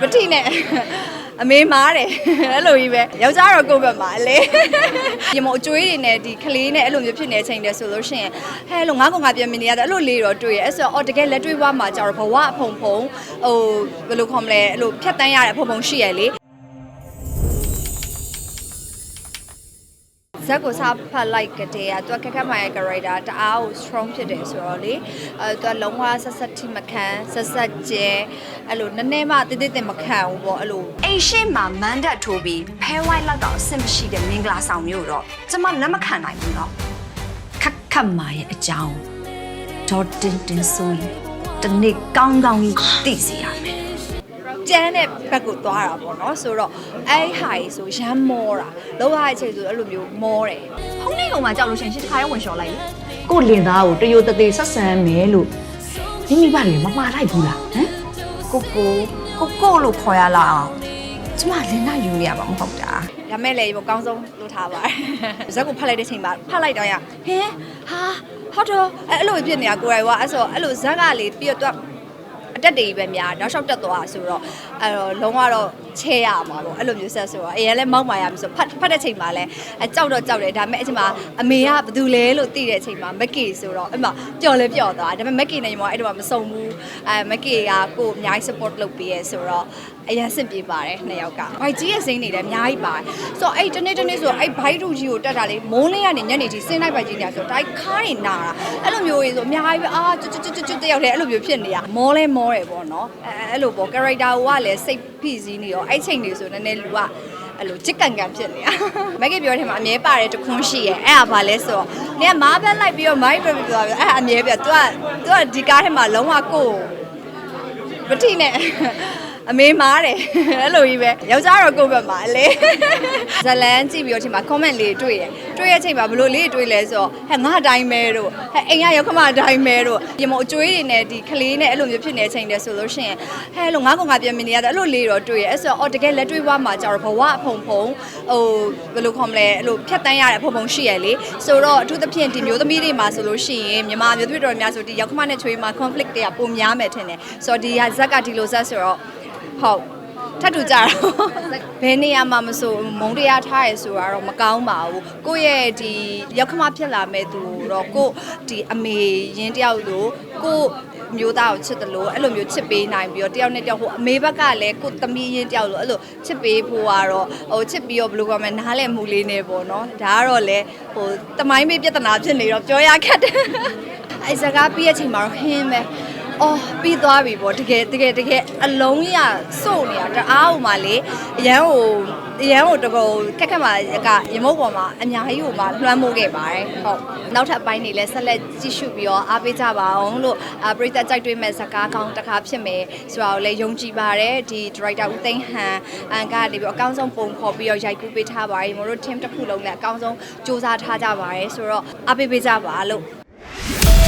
ပတိနဲ့အမေမားတယ်အဲ့လိုကြီးပဲယောက်ျားတော့ကိုယ့်ဘက်မှာလေဒီမို့အကျွေးတွေနဲ့ဒီကလေးနဲ့အဲ့လိုမျိုးဖြစ်နေတဲ့အချိန်တည်းဆိုလို့ရှိရင်ဟဲ့လို့ငါကောင်ငါပြန်မနေရတယ်အဲ့လိုလေးတော့တွေ့ရအဲ့ဆိုတော့အော်တကယ်လက်တွေ့ဘဝမှာကျတော့ဘဝအဖုံဖုံဟိုဘယ်လိုခေါ်မလဲအဲ့လိုဖြတ်တန်းရတဲ့အဖုံဖုံရှိရလေ ဇက်ကိုစားဖတ်လိုက်ကြတဲ့ကသူကခက်ခက်မိုင်ရဲ့ character တအားကို strong ဖြစ်တယ်ဆိုတော့လေအဲသူကလုံးဝဆက်ဆက်ထိမခံဆက်ဆက်ကျဲအဲ့လိုနည်းနည်းမှတိတိတိမခံဘူးပေါ့အဲ့လိုအိမ်ရှိမှာမန်းတက်ထိုးပြီးဖဲဝိုင်းလောက်တော့အဆင်မရှိတဲ့မင်္ဂလာဆောင်မျိုးတော့ကျမလက်မခံနိုင်ဘူးတော့ခက်ခက်မာရဲ့အကြောင်းဒေါ်တင်တင်ဆိုရင်တနေ့ကောင်းကောင်းကြီးသိစေရမယ် ကျန်းတဲ့ဘက်ကိုသွားတာပေါ့နော်ဆိုတော့အဲ့ဟာကြီးဆိုရမ်းမောတာလောကအချိန်ဆိုအဲ့လိုမျိုးမောတယ်ဖုန်းလေးကောင်မှကြောက်လို့ရှရင်ရှင်းတစ်ခါရဲဝင်လျှော်လိုက်လေကို့လင်သားကိုတရိုတသေးဆက်ဆံမယ်လို့မိမိဘတွေမမှားလိုက်ဘူးလားဟမ်ကိုကိုကိုကိုလို့ခေါ်ရလားအောင်ကျမလင်နာယူရပါမဟုတ်တာဒါမဲ့လည်းအကောင်းဆုံးလုပ်ထားပါတယ်ဇက်ကိုဖတ်လိုက်တဲ့ချိန်မှာဖတ်လိုက်တော့ရဟင်းဟာဟုတ်တော့အဲ့အဲ့လိုဖြစ်နေတာကိုယ်တိုင်ကအဲ့ဆိုအဲ့လိုဇက်ကလေပြီးတော့သူက အတက်တည်းပဲများနောက်လျှောက်တက်သွားဆိုတော့အဲ့တော့လုံးဝတော့ချဲရမှာပေါ့အဲ့လိုမျိုးဆက်ဆိုတော့အရင်လည်းမောက်မာရမယ်ဆိုဖတ်ဖတ်တဲ့ချိန်မှာလည်းအကြောက်တော့ကြောက်တယ်ဒါပေမဲ့အချိန်မှာအမေကဘာတူလဲလို့သိတဲ့အချိန်မှာမက်ကီဆိုတော့အဲ့မှာပျော်လဲပျော်သွားဒါပေမဲ့မက်ကီနဲ့ညီမအဲ့တော့မစုံဘူးအဲမက်ကီကကိုယ်အများကြီး support လုပ်ပေးရဲဆိုတော့အရင်စင်ပြေပါတယ်နှစ်ယောက်ကဘိုက်ကြီးရဲ့စိမ့်နေတယ်အများကြီးပါတယ်ဆိုတော့အဲ့တနေ့တနေ့ဆိုအဲ့ဘိုက်တူကြီးကိုတက်တာလေမိုးလင်းကနေညနေကြီးစင်းလိုက်ဘိုက်ကြီးနေဆိုတော့တိုက်ခါးနေနာတာအဲ့လိုမျိုးကြီးဆိုအများကြီးပဲအာကျွတ်ကျွတ်ကျွတ်ကျွတ်တယောက်တည်းအဲ့လိုမျိုးဖြစ်နေတာမောလဲမောတယ်ပေါ့နော်အဲအဲ့လိုပေါ့ character ကလည်းစိတ်ဖိစီးနေရောအဲ့ချိန်တွေဆိုနည်းနည်းလူကအဲ့လိုချစ်ကန်ကန်ဖြစ်နေတာမက်ကပြောတယ်မှာအမြဲပါတယ်တခွန်းရှိရဲ့အဲ့ဒါဘာလဲဆိုတော့နင်ကမားဘက်လိုက်ပြီးတော့မိုင်းပြပြပြောအဲ့ဒါအမြဲပြ तू က तू ကဒီကားထဲမှာလုံးဝကိုယ်ပတိနဲ့ အမေမားတယ်အဲ့လိုကြီးပဲယောက်ျားတော့ကိုယ့်ဘက်မှာလေဇလန်းကြည့်ပြီးတော့ချိန်မှာ comment လေးတွေ့ရတွေ့ရချိန်မှာဘလို့လေးတွေ့လဲဆိုတော့ဟဲ့ငါအတိုင်းပဲတို့ဟဲ့အိမ်ကရောက်ခမအတိုင်းပဲတို့ဒီမို့အကျွေးတွေနဲ့ဒီကလေးနဲ့အဲ့လိုမျိုးဖြစ်နေတဲ့အချိန်တည်းဆိုလို့ရှိရင်ဟဲ့လို့ငါကောင်ငါပြန်မနေရတယ်အဲ့လိုလေးတော့တွေ့ရအဲ့ဆိုတော့အော်တကယ်လက်တွေ့ဘဝမှာကျတော့ဘဝအဖုံဖုံဟိုဘယ်လိုခေါ်မလဲအဲ့လိုဖြတ်တန်းရတဲ့အဖုံဖုံရှိရလေဆိုတော့အထူးသဖြင့်ဒီမျိုးသမီးတွေမှာဆိုလို့ရှိရင်မြန်မာမျိုးသမီးတော်များဆိုဒီရောက်ခမနဲ့ချွေးမှာ conflict တွေကပုံများမယ်ထင်တယ်ဆိုတော့ဒီဟာဇက်ကဒီလိုဇက်ဆိုတော့ ဟုတ်ထပ်တူကြတော့ဘယ်နေရာမှာမဆိုမုံတရားထားရဆိုတာတော့မကောင်းပါဘူးကိုယ့်ရဲ့ဒီရောက်ခမဖြစ်လာမဲ့သူတော့ကိုယ့်ဒီအမေရင်းတယောက်လိုကိုယ့်မျိုးသားကိုချစ်တယ်လို့အဲ့လိုမျိုးချစ်ပေးနိုင်ပြီးတော့တယောက်နဲ့တယောက်ဟိုအမေဘက်ကလည်းကိုယ့်သမီးရင်းတယောက်လိုအဲ့လိုချစ်ပေးဖို့ကတော့ဟိုချစ်ပြီးတော့ဘယ်လိုပြောမလဲနားလည်မှုလေးနေပေါ့နော်ဒါကတော့လေဟိုတမိုင်းမေးပြဿနာဖြစ်နေတော့ပြောရခက်တယ် အဲ့စကားပြီးရဲ့ချိန်မှာတော့ဟင်းပဲအော်ပြီးသွားပြီပေါ့တကယ်တကယ်တကယ်အလုံးရစို့နေတာတအားဟိုမှာလေအရန်ဟိုအရန်ဟိုတကောခက်ခက်မှာကရမုတ်ပေါ်မှာအများကြီးဟိုမှာလွှမ်းမိုးခဲ့ပါတယ်ဟုတ်နောက်ထပ်အပိုင်းတွေလည်းဆက်လက်ကြည့်ရှုပြီးတော့အားပေးကြပါအောင်လို့အာပရိသတ်ကြိုက်တွေ့မဲ့ဇာကားကောင်းတစ်ခါဖြစ်မယ်ဆိုတာကိုလည်းယုံကြည်ပါတယ်ဒီ director ဦးသိန်းဟန်အန်ကနေပြီးတော့အကောင်းဆုံးပုံဖော်ပြီးတော့ရိုက်ကူးပေးထားပါတယ်မတို့ team တစ်ခုလုံးလည်းအကောင်းဆုံးစူးစမ်းထားကြပါတယ်ဆိုတော့အားပေးပေးကြပါလို့